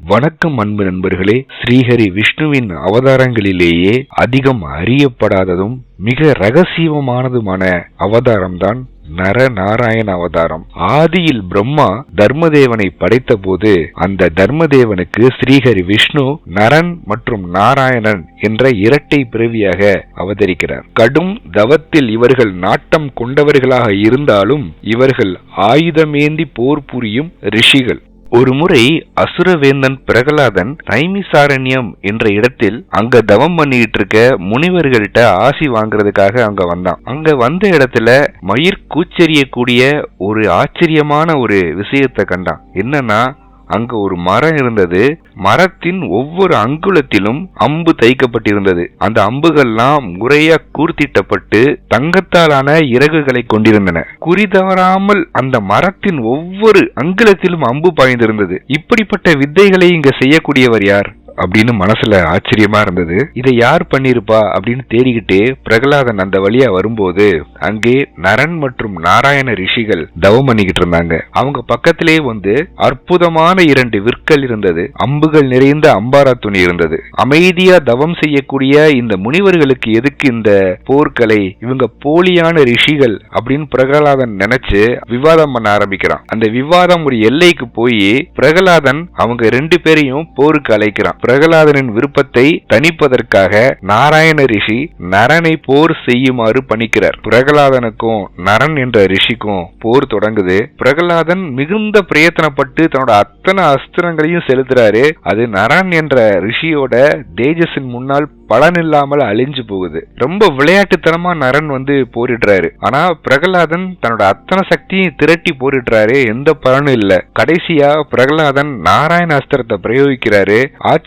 வணக்கம் அன்பு நண்பர்களே ஸ்ரீஹரி விஷ்ணுவின் அவதாரங்களிலேயே அதிகம் அறியப்படாததும் மிக ரகசியமானதுமான அவதாரம்தான் நரநாராயண அவதாரம். ஆதியில் பிரம்மா தர்மதேவனை படைத்த போது அந்த தர்மதேவனுக்கு ஸ்ரீஹரி விஷ்ணு நரன் மற்றும் நாராயணன் என்ற இரட்டை பிறவியாக அவதரிக்கிறார். கடும் தவத்தில் இவர்கள் நாட்டம் கொண்டவர்களாக இருந்தாலும் இவர்கள் ஆயுதமேந்தி போர் புரியும் ரிஷிகள். ஒரு முறை அசுரவேந்தன் பிரகலாதன் நைமிசாரண்யம் என்ற இடத்தில் அங்க தவம் பண்ணிட்டு இருக்க முனிவர்கள்ட்ட ஆசி வாங்குறதுக்காக அங்க வந்தான். அங்க வந்த இடத்துல மயிர் கூச்செறியக்கூடிய ஒரு ஆச்சரியமான ஒரு விஷயத்தை கண்டான். என்னன்னா அங்க ஒரு மரம் இருந்தது. மரத்தின் ஒவ்வொரு அங்குலத்திலும் அம்பு தைக்கப்பட்டிருந்தது அந்த அம்புகள்லாம் முறையா கூர்த்திட்டப்பட்டு தங்கத்தாலான இறகுகளை கொண்டிருந்தன. குறி தவறாமல் அந்த மரத்தின் ஒவ்வொரு அங்குலத்திலும் அம்பு பாய்ந்திருந்தது. இப்படிப்பட்ட வித்தைகளை இங்க செய்யக்கூடியவர் யார்? அப்படின்னு மனசுல ஆச்சரியமா இருந்தது. இதை யார் பண்ணிருப்பா அப்படின்னு தேடிக்கிட்டே பிரகலாதன் அந்த வழியா வரும்போது அங்கே நரன் மற்றும் நாராயண ரிஷிகள் தவம் பண்ணிக்கிட்டு இருந்தாங்க. அவங்க பக்கத்திலே வந்து அற்புதமான இரண்டு விற்கள் இருந்தது. அம்புகள் நிறைந்த அம்பாரா துணி இருந்தது. அமைதியா தவம் செய்யக்கூடிய இந்த முனிவர்களுக்கு எதுக்கு இந்த போர்க்கலை இவங்க போலியான ரிஷிகள் அப்படின்னு பிரகலாதன் நினைச்சு விவாதம் பண்ண ஆரம்பிக்கிறான். அந்த விவாதம் ஒரு எல்லைக்கு போய் பிரகலாதன் அவங்க ரெண்டு பேரையும் போருக்கு அழைக்கிறான். பிரகலாதனின் விருப்பத்தை தணிப்பதற்காக நாராயண ரிஷி நரனை போர் செய்யுமாறு பணிக்கிறார். பிரகலாதனுக்கும் நரன் என்ற ரிஷிக்கும் போர் தொடங்குது. பிரகலாதன் மிகுந்த பிரயத்தனப்பட்டு தன்னோட அத்தனை அஸ்திரங்களையும் செலுத்துறாரு. அது நரன் என்ற ரிஷியோட தேஜஸின் முன்னால் பலன் இல்லாமல் அழிஞ்சு போகுது. ரொம்ப விளையாட்டுத்தனமா நரன் வந்து போரிடுறாரு. ஆனா பிரகலாதன் தன்னோட அத்தனை சக்தியும் திரட்டி போரிடுறாரு. எந்த பலனும் இல்ல. கடைசியா பிரகலாதன் நாராயண அஸ்திரத்தை பிரயோகிக்கிறாரு.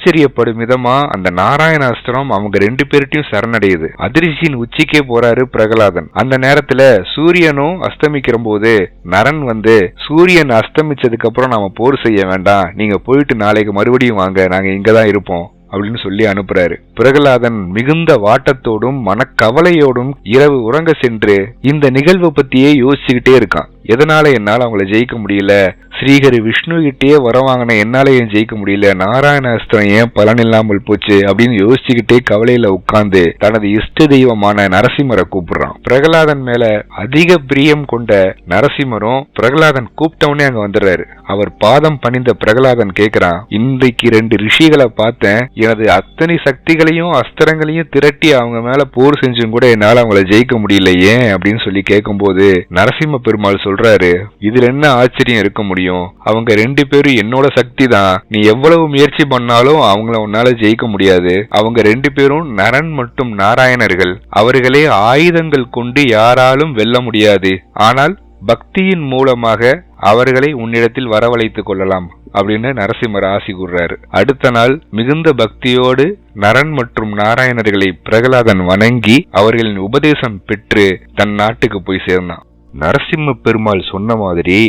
ஆச்சரியப்படும் விதமா அந்த நாராயண அஸ்திரம் அவங்க ரெண்டு பேர்ட்டையும் சரணடையுது. அதிர்ச்சியின் உச்சிக்கே போறாரு பிரகலாதன். அந்த நேரத்துல சூரியனும் அஸ்தமிக்கிற போது நரன் வந்து சூரியன் அஸ்தமிச்சதுக்கு அப்புறம் நாம போர் செய்ய வேண்டாம். நீங்க போயிட்டு நாளைக்கு மறுபடியும் வாங்க. நாங்க இங்கதான் இருப்போம். அப்படின்னு சொல்லி அனுப்புறாரு. பிரகலாதன் மிகுந்த வாட்டத்தோடும் மனக்கவலையோடும் இரவு உறங்க சென்று இந்த நிகழ்வை பத்தியே யோசிச்சுக்கிட்டே இருக்கான். எதனால என்னால் அவங்கள ஜெயிக்க முடியல? ஸ்ரீஹரி விஷ்ணுகிட்டே வர வாங்கின என்னால் ஏன் ஜெயிக்க முடியல? நாராயண அஸ்திரம் ஏன் பலன் இல்லாமல் போச்சு? அப்படின்னு யோசிச்சுக்கிட்டே கவலையில உட்கார்ந்து தனது இஷ்ட தெய்வமான நரசிம்மரை கூப்பிடுறான். பிரகலாதன் மேல அதிக பிரியம் கொண்ட நரசிம்மரும் பிரகலாதன் கூப்பிட்டவனே அங்க வந்துடுறாரு. அவர் பாதம் பணிந்த பிரகலாதன் கேக்குறான் இன்றைக்கு ரெண்டு ரிஷிகளை பார்த்தேன். எனது அத்தனை சக்திகளையும் அஸ்திரங்களையும் திரட்டி அவங்க மேல போர் செஞ்சும் கூட என்னால அவங்கள ஜெயிக்க முடியல ஏன் அப்படின்னு சொல்லி கேட்கும்போது நரசிம்ம பெருமாள் சொல்றாரு இதுல என்ன ஆச்சரியம் இருக்க முடியும்? அவங்க ரெண்டு பேரும் என்னோட சக்தி தான் நீ எவ்வளவு முயற்சி பண்ணாலும் அவங்கள உன்னால ஜெயிக்க முடியாது. அவங்க ரெண்டு பேரும் நரன் மற்றும் நாராயணர்கள். அவர்களே ஆயுதங்கள் கொண்டு யாராலும் வெல்ல முடியாது. ஆனால் பக்தியின் மூலமாக அவர்களை உன்னிடத்தில் வரவழைத்துக் கொள்ளலாம் அப்படின்னு நரசிம்மர் ஆசி கூறுறாரு. அடுத்த நாள் மிகுந்த பக்தியோடு நரன் மற்றும் நாராயணர்களை பிரகலாதன் வணங்கி அவர்களின் உபதேசம் பெற்று தன் நாட்டுக்கு போய் சேர்ந்தான். நரசிம்ம பெருமாள் சொன்ன மாதிரி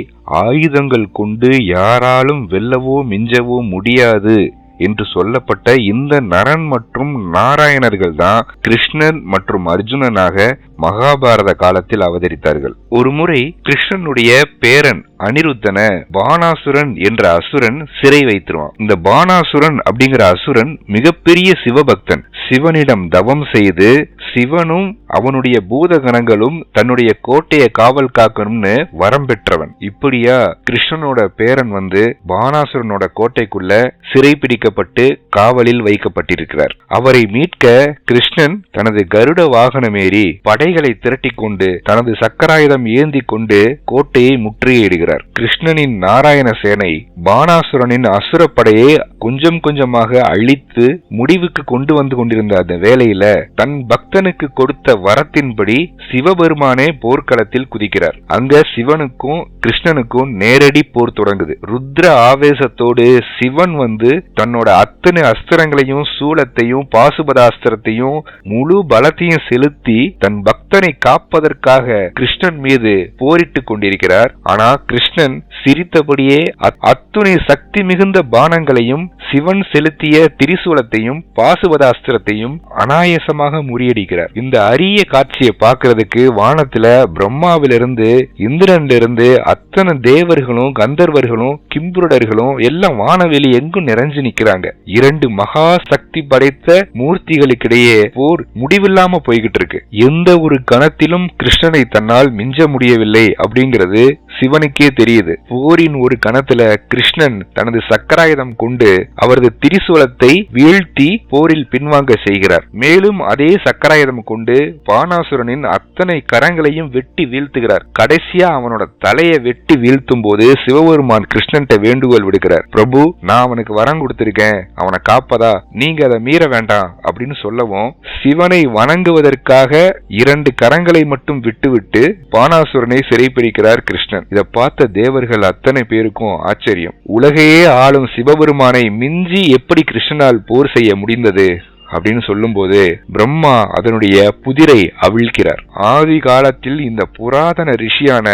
ஆயுதங்கள் கொண்டு யாராலும் வெல்லவோ மிஞ்சவோ முடியாது என்று சொல்லப்பட்ட இந்த நரன் மற்றும் நாராயணர்கள் தான் கிருஷ்ணன் மற்றும் அர்ஜுனனாக மகாபாரத காலத்தில் அவதரித்தார்கள். ஒரு முறை கிருஷ்ணனுடைய பேரன் அனிருத்தனை பானாசுரன் என்ற அசுரன் சிறை வைத்திருவான். இந்த பானாசுரன் அப்படிங்கிற அசுரன் மிகப்பெரிய சிவபக்தன். சிவனிடம் தவம் செய்து சிவனும் அவனுடைய பூதகணங்களும் தன்னுடைய கோட்டையை காவல் காக்கணும்னு வரம் பெற்றவன். இப்படியா கிருஷ்ணனோட பேரன் வந்து பானாசுரனோட கோட்டைக்குள்ள சிறை பிடிக்கப்பட்டு காவலில் வைக்கப்பட்டிருக்கிறார். அவரை மீட்க கிருஷ்ணன் தனது கருட வாகனமேறி படைகளை திரட்டி கொண்டு தனது சக்கராயுதம் ஏந்தி கொண்டு கோட்டையை முற்றுகையிடுகிறார். கிருஷ்ணனின் நாராயண சேனை பானாசுரனின் அசுரப்படையை கொஞ்சம் கொஞ்சமாக அழித்து முடிவுக்கு கொண்டு வந்து கொண்டிருந்த அந்த வேளையில தன் பக்தனுக்கு கொடுத்த வரத்தின்படி சிவபெருமானே போர்க்களத்தில் குதிக்கிறார். அங்க சிவனுக்கும் கிருஷ்ணனுக்கும் நேரடி போர் தொடங்குது. ருத்ர ஆவேசத்தோடு சிவன் வந்து தன்னோட அத்தனை அஸ்திரங்களையும் சூளத்தையும் பாசுபதாஸ்திரத்தையும் முழு பலத்தையும் செலுத்தி தன் பக்தனை காப்பதற்காக கிருஷ்ணன் மீது போரிட்டு கொண்டிருக்கிறார். ஆனா கிருஷ்ணன் சிரித்தபடியே அத்- அத்துணை சக்தி மிகுந்த பானங்களையும் சிவன் செலுத்திய திரிசூலத்தையும் பாசுவதாஸ்திரத்தையும் அனாயசமாக முறியடிக்கிறார். இந்த அரிய காட்சியை பார்க்கறதுக்கு வானத்துல பிரம்மாவிலிருந்து இந்திரன்ல இருந்து அத்தனை தேவர்களும் கந்தர்வர்களும் கிம்புருடர்களும் எல்லாம் வானவெளி எங்கும் நிறைஞ்சு நிக்கிறாங்க. இரண்டு மகா சக்தி படைத்த மூர்த்திகளுக்கிடையே போர் முடிவில்லாம போய்கிட்டு இருக்கு. எந்த ஒரு கணத்திலும் கிருஷ்ணனை தன்னால் மிஞ்ச முடியவில்லை அப்படிங்கிறது சிவனுக்கே தெரியுது. போரின் ஒரு கணத்துல கிருஷ்ணன் தனது சக்கராயுதம் கொண்டு அவரது திரிசூலத்தை வீழ்த்தி போரில் பின்வாங்க செய்கிறார். மேலும் அதே சக்கராயுதம் கொண்டு பானாசுரனின் அத்தனை கரங்களையும் வெட்டி வீழ்த்துகிறார். கடைசியா அவனோட தலையை வெட்டி வீழ்த்தும் போது சிவபெருமான் கிருஷ்ணன்ட்ட வேண்டுகோள் விடுக்கிறார். பிரபு நான் அவனுக்கு வரம் கொடுத்திருக்கேன். அவனை காப்பதா? நீங்க அதை மீற வேண்டாம். அப்படின்னு சொல்லவும் சிவனை வணங்குவதற்காக இரண்டு கரங்களை மட்டும் விட்டுவிட்டு பானாசுரனை சிறைப்பிடிக்கிறார் கிருஷ்ணன். இதை பார்த்த தேவர்கள் அத்தனை பேருக்கும் ஆச்சரியம். உலகையே ஆளும் சிவபெருமானை மிஞ்சி எப்படி கிருஷ்ணனால் போர் செய்ய முடிந்தது? அப்படின்னு சொல்லும்போது பிரம்மா அதனுடைய புதிரை அவிழ்க்கிறார். ஆதி காலத்தில் இந்த புராதன ரிஷியான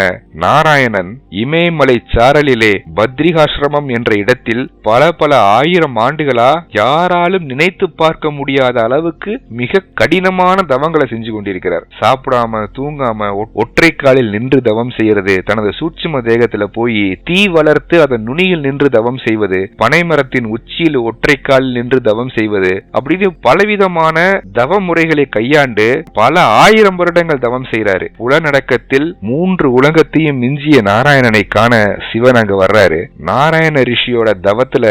நாராயணன் இமயமலை சாரலிலே பத்ரிகாசிரமம் என்ற இடத்தில் பல பல ஆயிரம் ஆண்டுகளா யாராலும் நினைத்து பார்க்க முடியாத அளவுக்கு மிக கடினமான தவங்களை செஞ்சு கொண்டிருக்கிறார். சாப்பிடாம தூங்காம ஒற்றை காலில் நின்று தவம் செய்யறது தனது சூட்சும தேகத்துல போய் தீ வளர்த்து அதன் நுனியில் நின்று தவம் செய்வது பனைமரத்தின் உச்சியில் ஒற்றை காலில் நின்று தவம் செய்வது அப்படின்னு பலவிதமான தவ முறைகளை கையாண்டு பல ஆயிரம் வருடங்கள் தவம் செய்யறாரு உலநடக்கத்தில் மூன்று உலகத்தையும் மிஞ்சிய நாராயணனை காண சிவன் அங்க வர்றாரு. நாராயண ரிஷியோட தவத்துல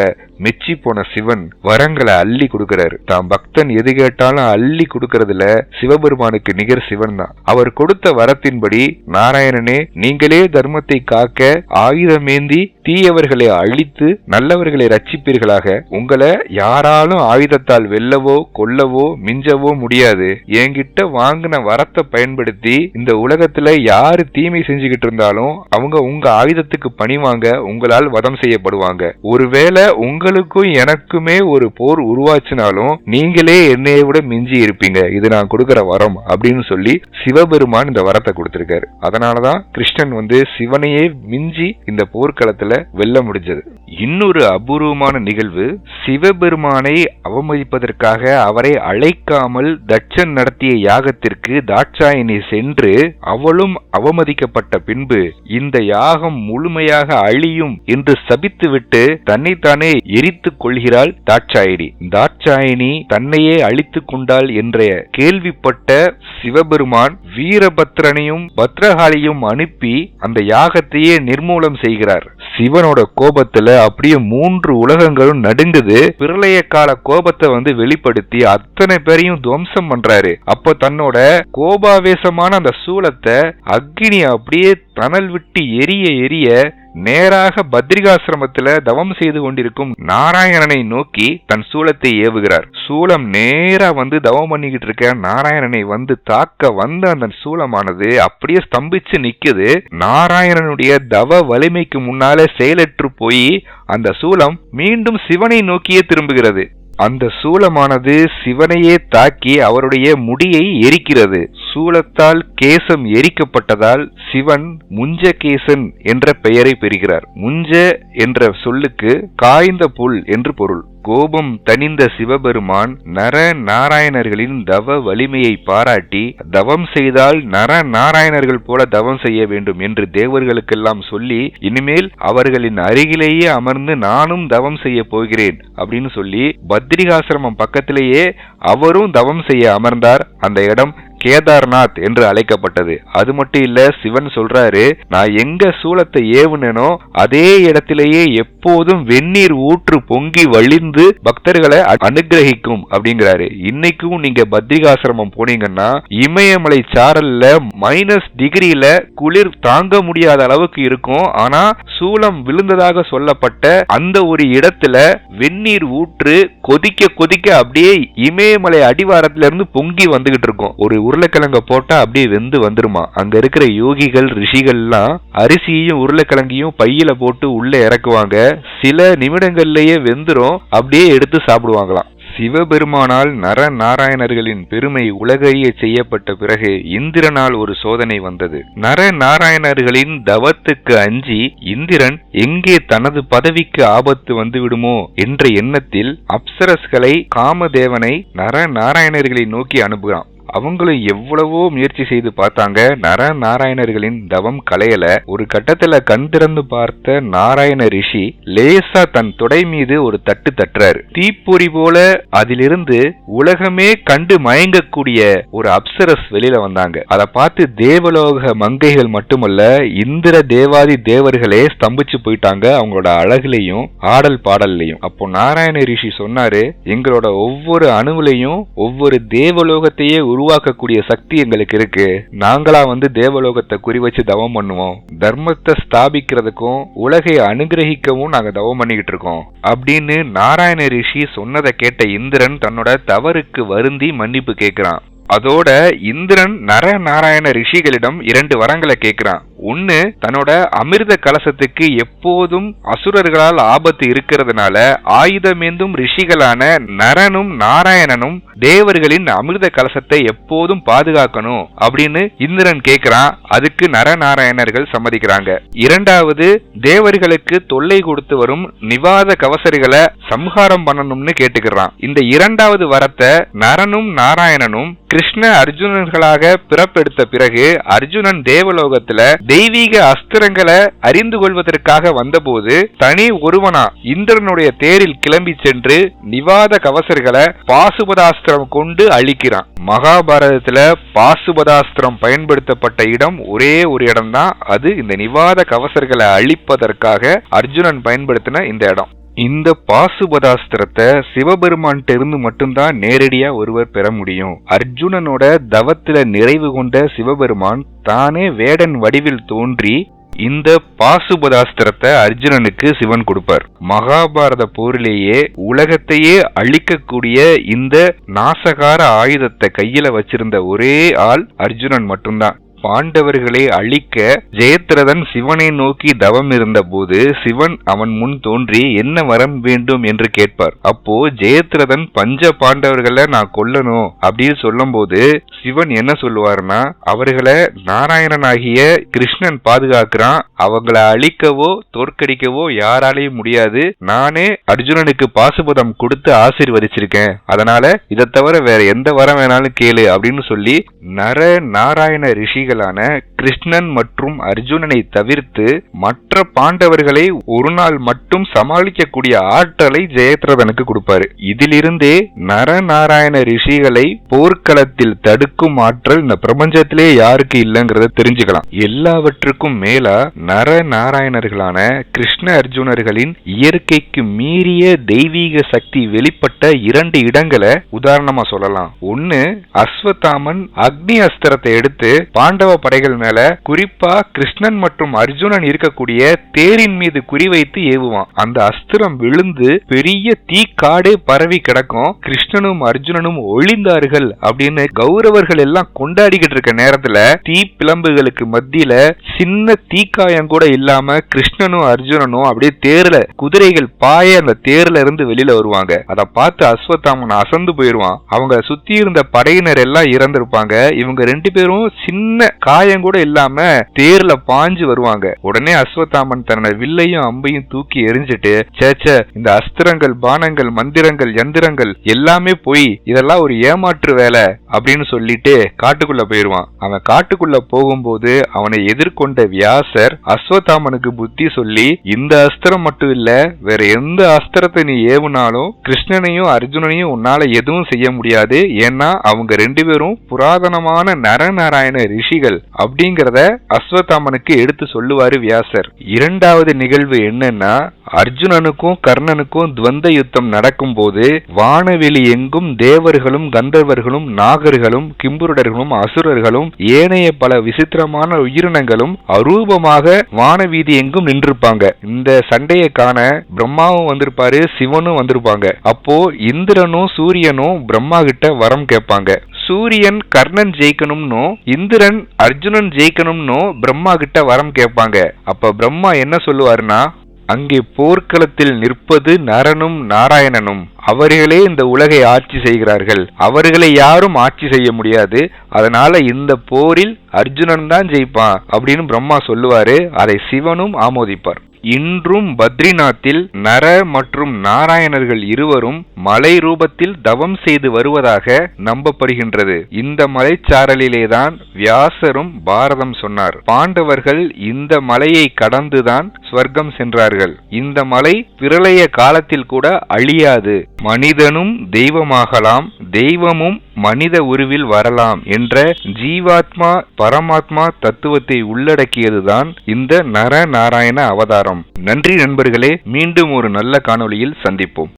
மெச்சி போன சிவன் வரங்களை அள்ளி கொடுக்கிறாரு. தான் பக்தன் எது கேட்டாலும் அள்ளி கொடுக்கறதுல சிவபெருமானுக்கு நிகர் சிவன் தான். அவர் கொடுத்த வரத்தின்படி நாராயணனே நீங்களே தர்மத்தை காக்க ஆயுதமேந்தி தீயவர்களை அழித்து நல்லவர்களை ரட்சிப்பீர்களாக. உங்களை யாராலும் ஆயுதத்தால் வெல்லவோ கொல்லவோ மிஞ்சவோ முடியாது. என்கிட்ட வாங்கின வரத்தை பயன்படுத்தி இந்த உலகத்துல யாரு தீமை செஞ்சுக்கிட்டு இருந்தாலும் அவங்க உங்க ஆயுதத்துக்கு பணிவாங்க உங்களால் வதம் செய்யப்படுவாங்க. ஒருவேளை உங்களுக்கும் எனக்குமே ஒரு போர் உருவாச்சுனாலும் நீங்களே என்னைய விட மிஞ்சி இருப்பீங்க. இது நான் கொடுக்கிற வரம் அப்படின்னு சொல்லி சிவபெருமான் இந்த வரத்தை கொடுத்திருக்காரு. அதனாலதான் கிருஷ்ணன் வந்து சிவனையே மிஞ்சி இந்த போர்க்களத்துல வெல்ல முடிஞ்சது. இன்னொரு அபூர்வமான நிகழ்வு சிவபெருமானை அவமதிப்பதற்காக அவரை அழைக்காமல் தட்சன் நடத்திய யாகத்திற்கு தாட்சாயினி சென்று அவளும் அவமதிக்கப்பட்ட பின்பு இந்த யாகம் முழுமையாக அழியும் என்று சபித்துவிட்டு தன்னைத்தானே எரித்துக் கொள்கிறாள் தாட்சாயினி தாட்சாயினி தன்னையே அழித்துக் கொண்டாள் என்ற கேள்விப்பட்ட சிவபெருமான் வீரபத்ரனையும் பத்ரகாளியும் அனுப்பி அந்த யாகத்தையே நிர்மூலம் செய்கிறார். சிவனோட கோபத்துல அப்படியே மூன்று உலகங்களும் நடுங்குது. பிரளய கால கோபத்தை வந்து வெளிப்படுத்தி அத்தனை பேரையும் துவம்சம் பண்றாரு. அப்ப தன்னோட கோபாவேசமான அந்த சூலத்தை அக்னி அப்படியே தணல் விட்டு எரிய எரிய நேராக பத்ரிகாசிரமத்துல தவம் செய்து கொண்டிருக்கும் நாராயணனை நோக்கி தன் சூலத்தை ஏவுகிறார். சூலம் நேரா வந்து தவம் பண்ணிக்கிட்டு இருக்க நாராயணனை வந்து தாக்க வந்த அந்த சூலமானது அப்படியே ஸ்தம்பிச்சு நிக்குது. நாராயணனுடைய தவ வலிமைக்கு முன்னாலே செயலற்று போய் அந்த சூலம் மீண்டும் சிவனை நோக்கியே திரும்புகிறது. அந்த சூலமானது சிவனையே தாக்கி அவருடைய முடியை எரிக்கிறது. சூலத்தால் கேசம் எரிக்கப்பட்டதால் சிவன் முஞ்சகேசன் என்ற பெயரை பெறுகிறார். முஞ்ச என்ற சொல்லுக்கு காய்ந்த புல் என்று பொருள். கோபம் தனிந்த சிவபெருமான் நர நாராயணர்களின் தவ வலிமையை பாராட்டி தவம் செய்தால் நர நாராயணர்கள் போல தவம் செய்ய வேண்டும் என்று தேவர்களுக்கெல்லாம் சொல்லி இனிமேல் அவர்களின் அருகிலேயே அமர்ந்து நானும் தவம் செய்ய போகிறேன் அப்படின்னு சொல்லி பத்ரிகாசிரமம் பக்கத்திலேயே அவரும் தவம் செய்ய அமர்ந்தார். அந்த இடம் கேதார்நாத் என்று அழைக்கப்பட்டது. அது மட்டும் இல்ல சிவன் சொல்றாரு நான் எங்க சூளத்தை ஏவுனேனோ அதே இடத்திலேயே எப்போதும் வெந்நீர் ஊற்று பொங்கி வழிந்து பக்தர்களை அனுகிரகிக்கும் அனுக்கிரகிக்கும் அப்படிங்கிறாரு. இன்னைக்கும் நீங்க பத்ரிகாசிரமம் போனீங்கன்னா இமயமலை சாரல்ல மைனஸ் டிகிரியில குளிர் தாங்க முடியாத அளவுக்கு இருக்கும். ஆனா சூளம் விழுந்ததாக சொல்லப்பட்ட அந்த ஒரு இடத்துல வெந்நீர் ஊற்று கொதிக்க கொதிக்க அப்படியே இமயமலை அடிவாரத்துல இருந்து பொங்கி வந்துகிட்டு இருக்கும். ஒரு உருளைக்கிழங்க போட்டா அப்படியே வெந்து வந்துருமா? அங்க இருக்கிற யோகிகள் ரிஷிகள்லாம் அரிசியையும் உருளைக்கிழங்கையும் பையில போட்டு உள்ள இறக்குவாங்க. சில நிமிடங்கள்லயே வெந்துரும் அப்படியே எடுத்து சாப்பிடுவாங்களாம். சிவபெருமானால் நர நாராயணர்களின் பெருமை உலகறிய செய்யப்பட்ட பிறகு இந்திரனால் ஒரு சோதனை வந்தது. நர நாராயணர்களின் தவத்துக்கு அஞ்சி இந்திரன் எங்கே தனது பதவிக்கு ஆபத்து வந்துவிடுமோ? என்ற எண்ணத்தில் அப்சரஸ்களை காமதேவனை நர நாராயணர்களை நோக்கி அனுப்புகிறான். அவங்களும் எவ்வளவோ முயற்சி செய்து பார்த்தாங்க. நர நாராயணர்களின் தவம் கலையல ஒரு கட்டத்துல கண் திறந்து பார்த்த நாராயண ரிஷி லேசா தன் தொடை மீது ஒரு தட்டு தட்டுறாரு. தீப்பொறி போல அதிலிருந்து உலகமே கண்டு மயங்கக்கூடிய ஒரு அப்சரஸ் வெளியில வந்தாங்க. அதை பார்த்து தேவலோக மங்கைகள் மட்டுமல்ல இந்திர தேவாதி தேவர்களே ஸ்தம்பிச்சு போயிட்டாங்க அவங்களோட அழகுலையும் ஆடல் பாடல்லையும். அப்போ நாராயண ரிஷி சொன்னாரு எங்களோட ஒவ்வொரு அணுவிலையும் ஒவ்வொரு தேவலோகத்தையே உருவாக்கக்கூடிய சக்தி எங்களுக்கு இருக்கு. நாங்களா வந்து தேவலோகத்தை குறி வச்சு தவம் பண்ணுவோம். தர்மத்தை ஸ்தாபிக்கிறதுக்கும் உலகை அனுகிரகிக்கவும் நாங்க தவம் பண்ணிக்கிட்டு இருக்கோம். அப்படின்னு நாராயண ரிஷி சொன்னதை கேட்ட இந்திரன் தன்னோட தவறுக்கு வருந்தி மன்னிப்பு கேட்கிறான் அதோட இந்திரன் நர நாராயண ரிஷிகளிடம் இரண்டு வரங்களை கேட்கிறான் ஒன்னு தன்னோட அமிர்த கலசத்துக்கு எப்போதும் அசுரர்களால் ஆபத்து இருக்கிறதுனால ஆயுதமேந்தும் ரிஷிகளான நரனும் நாராயணனும் தேவர்களின் அமிர்த கலசத்தை எப்போதும் பாதுகாக்கணும் அப்படின்னு இந்திரன் கேக்குறான். அதுக்கு நரநாராயணர்கள் சம்மதிக்கிறாங்க. இரண்டாவது தேவர்களுக்கு தொல்லை கொடுத்து வரும் நிவாத கவசரிகளை சம்ஹாரம் பண்ணணும்னு கேட்டுக்கிறான். இந்த இரண்டாவது வரத்தை நரனும் நாராயணனும் கிருஷ்ண அர்ஜுனர்களாக பிறப்பெடுத்த பிறகு அர்ஜுனன் தேவலோகத்துல தெய்வீக அஸ்திரங்களை அறிந்து கொள்வதற்காக வந்தபோது தனி ஒருவனா இந்திரனுடைய தேரில் கிளம்பி சென்று நிவாத கவசர்களை பாசுபதாஸ்திரம் கொண்டு அழிக்கிறான். மகாபாரதத்துல பாசுபதாஸ்திரம் பயன்படுத்தப்பட்ட இடம் ஒரே ஒரு இடம் தான் அது இந்த நிவாத கவசர்களை அழிப்பதற்காக அர்ஜுனன் பயன்படுத்தின இந்த இடம். இந்த பாசுபதாஸ்திரத்தை சிவபெருமான்கிட்ட இருந்து மட்டும்தான் நேரடியா ஒருவர் பெற முடியும். அர்ஜுனனோட தவத்துல நிறைவு கொண்ட சிவபெருமான் தானே வேடன் வடிவில் தோன்றி இந்த பாசுபதாஸ்திரத்தை அர்ஜுனனுக்கு சிவன் கொடுப்பார். மகாபாரத போரிலேயே உலகத்தையே அழிக்கக்கூடிய இந்த நாசகார ஆயுதத்தை கையில வச்சிருந்த ஒரே ஆள் அர்ஜுனன் மட்டும்தான். பாண்டவர்களை அழிக்க ஜெயத்ரதன் சிவனை நோக்கி தவம் இருந்தபோது சிவன் அவன் முன் தோன்றி என்ன வரம் வேண்டும்? என்று கேட்பார். அப்போ ஜெயத்ரதன் பஞ்ச பாண்டவர்களை நான் கொல்லணும். அப்படின்னு சொல்லும்போது சிவன் என்ன சொல்லுவார்னா அவர்களை நாராயணனாகிய கிருஷ்ணன் பாதுகாக்கிறான். அவங்கள அழிக்கவோ தோற்கடிக்கவோ யாராலையும் முடியாது. நானே அர்ஜுனனுக்கு பாசுபதம் கொடுத்து ஆசீர்வதிச்சிருக்கேன். அதனால இதை தவிர வேற எந்த வரம் வேணாலும் கேளு அப்படின்னு சொல்லி நர நாராயண ரிஷிகள் ரிஷிகளான கிருஷ்ணன் மற்றும் அர்ஜுனனை தவிர்த்து மற்ற பாண்டவர்களை ஒரு நாள் மட்டும் சமாளிக்கக்கூடிய ஆற்றலை ஜெயத்ரதனுக்கு கொடுப்பாரு. இதிலிருந்தே நரநாராயண ரிஷிகளை போர்க்களத்தில் தடுக்கும் ஆற்றல் இந்த பிரபஞ்சத்திலே யாருக்கு இல்லைங்கிறத தெரிஞ்சுக்கலாம். எல்லாவற்றுக்கும் மேலா நரநாராயணர்களான கிருஷ்ண அர்ஜுனர்களின் இயற்கைக்கு மீறிய தெய்வீக சக்தி வெளிப்பட்ட இரண்டு இடங்களை உதாரணமா சொல்லலாம். ஒன்னு அஸ்வத்தாமன் அக்னி அஸ்திரத்தை எடுத்து பாண்ட பாண்டவ படைகள் மேல குறிப்பா கிருஷ்ணன் மற்றும் அர்ஜுனன் இருக்கக்கூடிய தேரின் மீது குறிவைத்து ஏவுவான். அந்த அஸ்திரம் விழுந்து பெரிய தீக்காடே பரவி கிடக்கும். கிருஷ்ணனும் அர்ஜுனனும் ஒளிந்தார்கள் அப்படின்னு கௌரவர்கள் எல்லாம் கொண்டாடிக்கிட்டு இருக்க நேரத்துல தீ பிளம்புகளுக்கு மத்தியில சின்ன தீக்காயம் கூட இல்லாம கிருஷ்ணனும் அர்ஜுனனும் அப்படியே தேர்ல குதிரைகள் பாய அந்த தேர்ல இருந்து வெளியில வருவாங்க. அதை பார்த்து அஸ்வத்தாமன் அசந்து போயிருவான். அவங்க சுத்தி இருந்த படையினர் எல்லாம் இறந்திருப்பாங்க. இவங்க ரெண்டு பேரும் சின்ன காயம் கூட இல்லாம தேர்ல பாஞ்சு வருவாங்க. உடனே அஸ்வத்தாமன் தன்னோட வில்லையும் அம்பையும் தூக்கி எரிஞ்சிட்டு சேச்ச இந்த அஸ்திரங்கள் பானங்கள் மந்திரங்கள் யந்திரங்கள் எல்லாமே போய் இதெல்லாம் ஒரு ஏமாற்று வேலை அப்படின்னு சொல்லிட்டு காட்டுக்குள்ள போயிருவான். அவன் காட்டுக்குள்ள போகும்போது அவனை எதிர்கொண்ட வியாசர் அஸ்வத்தாமனுக்கு புத்தி சொல்லி இந்த அஸ்திரம் மட்டும் இல்ல வேற எந்த அஸ்திரத்தை நீ ஏவுனாலும் கிருஷ்ணனையும் அர்ஜுனனையும் உன்னால எதுவும் செய்ய முடியாது. ஏன்னா அவங்க ரெண்டு பேரும் புராதனமான நரநாராயண ரிஷிகள். அப்படிங்கறத அஸ்வத்தாமனுக்கு எடுத்து சொல்லுவாரு வியாசர். இரண்டாவது நிகழ்வு என்னன்னா அர்ஜுனனுக்கும் கர்ணனுக்கும் துவந்த யுத்தம் நடக்கும்போது வானவெளி எங்கும் தேவர்களும் கந்தர்வர்களும் நாகர்களும் கிம்புருடர்களும் அசுரர்களும் ஏனைய பல விசித்திரமான உயிரினங்களும் அரூபமாக வானவீதி எங்கும் நின்றிருப்பாங்க. இந்த சண்டையை காண பிரம்மாவும் வந்திருப்பாரு சிவனும் வந்திருப்பாங்க. அப்போ இந்திரனும் சூரியனும் பிரம்மா கிட்ட வரம் கேட்பாங்க. சூரியன் கர்ணன் ஜெயிக்கணும்னு இந்திரன் அர்ஜுனன் ஜெயிக்கணும்னு பிரம்மா கிட்ட வரம் கேட்பாங்க. அப்ப பிரம்மா என்ன சொல்லுவாருன்னா அங்கே போர்க்களத்தில் நிற்பது நரனும் நாராயணனும். அவர்களே இந்த உலகை ஆட்சி செய்கிறார்கள். அவர்களை யாரும் ஆட்சி செய்ய முடியாது. அதனால இந்த போரில் அர்ஜுனன் தான் ஜெயிப்பான். அப்படின்னு பிரம்மா சொல்லுவாரு. அதை சிவனும் ஆமோதிப்பார். இன்றும் பத்ரிநாத்தில் நர மற்றும் நாராயணர்கள் இருவரும் மலை ரூபத்தில் தவம் செய்து வருவதாக நம்பப்படுகின்றது. இந்த மலைச்சாரலிலேதான் வியாசரும் பாரதம் சொன்னார். பாண்டவர்கள் இந்த மலையை கடந்துதான் ஸ்வர்க்கம் சென்றார்கள். இந்த மலை பிரளய காலத்தில் கூட அழியாது. மனிதனும் தெய்வமாகலாம். தெய்வமும் மனித உருவில் வரலாம் என்ற ஜீவாத்மா பரமாத்மா தத்துவத்தை உள்ளடக்கியதுதான் இந்த நர நாராயண அவதாரம். நன்றி நண்பர்களே மீண்டும் ஒரு நல்ல காணொளியில் சந்திப்போம்.